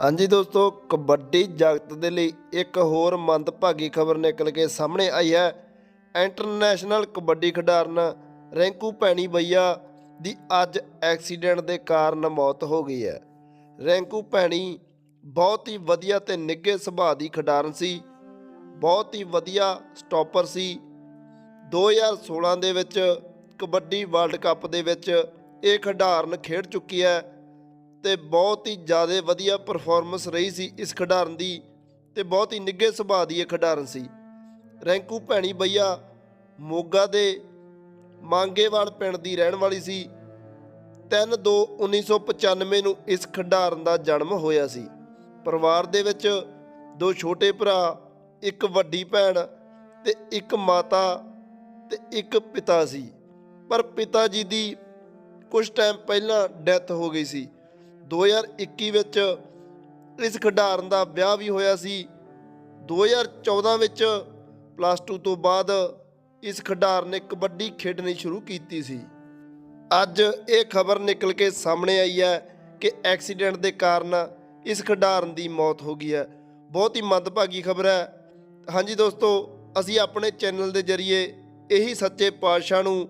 ਹਾਂਜੀ ਦੋਸਤੋ, ਕਬੱਡੀ ਜਗਤ ਦੇ ਲਈ ਇੱਕ ਹੋਰ ਮੰਦਭਾਗੀ ਖਬਰ ਨਿਕਲ ਕੇ ਸਾਹਮਣੇ ਆਈ ਹੈ। ਇੰਟਰਨੈਸ਼ਨਲ ਕਬੱਡੀ ਖਿਡਾਰਨ ਰੈਂਕੂ ਭੈਣੀ ਬਈਆ ਦੀ ਅੱਜ ਐਕਸੀਡੈਂਟ ਦੇ ਕਾਰਨ ਮੌਤ ਹੋ ਗਈ ਹੈ। ਰੈਂਕੂ ਭੈਣੀ ਬਹੁਤ ਹੀ ਵਧੀਆ ਤੇ ਨਿੱਘੇ ਸੁਭਾਅ ਦੀ ਖਿਡਾਰਨ ਸੀ। ਬਹੁਤ ਹੀ ਵਧੀਆ ਸਟਾਪਰ ਸੀ। 2016 ਦੇ ਵਿੱਚ ਕਬੱਡੀ ਵਰਲਡ ਕੱਪ ਦੇ ਵਿੱਚ ਇਹ ਖਿਡਾਰਨ ਖੇਡ ਚੁੱਕੀ ਹੈ। ਤੇ ਬਹੁਤ ਹੀ ਜ਼ਿਆਦਾ ਵਧੀਆ ਪਰਫਾਰਮੈਂਸ ਰਹੀ ਸੀ ਇਸ ਖਿਡਾਰਨ ਦੀ ਤੇ ਬਹੁਤ ਹੀ ਨਿੱਘੇ ਸੁਭਾਅ ਦੀ ਇਹ ਖਿਡਾਰਨ ਸੀ। ਰੈਂਕੂ ਭੈਣੀ ਬਈਆ ਮੋਗਾ ਦੇ ਮੰਗੇਵਾਲ ਪਿੰਡ ਦੀ ਰਹਿਣ ਵਾਲੀ ਸੀ। 3/2/1995 ਨੂੰ ਇਸ ਖਿਡਾਰਨ ਦਾ ਜਨਮ ਹੋਇਆ ਸੀ। ਪਰਿਵਾਰ ਦੇ ਵਿੱਚ ਦੋ ਛੋਟੇ ਭਰਾ, ਇੱਕ ਵੱਡੀ ਭੈਣ ਤੇ ਇੱਕ ਮਾਤਾ ਤੇ ਇੱਕ ਪਿਤਾ ਸੀ। ਪਰ ਪਿਤਾ ਜੀ ਦੀ ਕੁਝ ਟਾਈਮ ਪਹਿਲਾਂ ਡੈਥ ਹੋ ਗਈ ਸੀ। 2021 ਵਿੱਚ ਇਸ ਖਿਡਾਰਨ ਦਾ ਵਿਆਹ ਵੀ ਹੋਇਆ ਸੀ। 2014 ਵਿੱਚ ਪਲੱਸ 2 ਤੋਂ ਬਾਅਦ ਇਸ ਖਿਡਾਰਨ ਨੇ ਕਬੱਡੀ ਖੇਡਣੀ ਸ਼ੁਰੂ ਕੀਤੀ ਸੀ। ਅੱਜ ਇਹ ਖਬਰ ਨਿਕਲ ਕੇ ਸਾਹਮਣੇ ਆਈ ਹੈ ਕਿ ਐਕਸੀਡੈਂਟ ਦੇ ਕਾਰਨ ਇਸ ਖਿਡਾਰਨ ਦੀ ਮੌਤ ਹੋ ਗਈ ਹੈ। ਬਹੁਤ ਹੀ ਮੰਦਭਾਗੀ ਖਬਰ ਹੈ। ਹਾਂਜੀ ਦੋਸਤੋ, ਅਸੀਂ ਆਪਣੇ ਚੈਨਲ ਦੇ ਜ਼ਰੀਏ ਇਹੀ ਸੱਚੇ ਪਾਤਸ਼ਾਹ ਨੂੰ,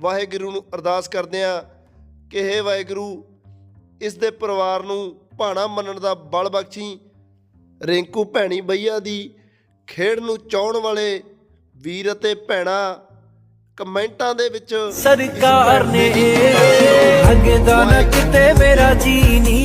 ਵਾਹਿਗੁਰੂ ਨੂੰ ਅਰਦਾਸ ਕਰਦੇ ਹਾਂ ਕਿ ਹੇ ਵਾਹਿਗੁਰੂ ਇਸ ਦੇ ਪਰਿਵਾਰ ਨੂੰ ਭਾਣਾ ਮੰਨਣ ਦਾ ਬਲ ਬਖਸ਼ੀ ਰਿੰਕੂ ਭੈਣੀ ਬਈਆ ਦੀ ਖੇਡ ਨੂੰ ਚਾਹਣ ਵਾਲੇ ਵੀਰ ਅਤੇ ਭੈਣਾਂ ਕਮੈਂਟਾਂ ਦੇ ਵਿੱਚ ਸਰਕਾਰ ਨੇ ਅੱਗੇ ਦਾ ਕਿਤੇ ਮੇਰਾ ਜੀ ਨਹੀਂ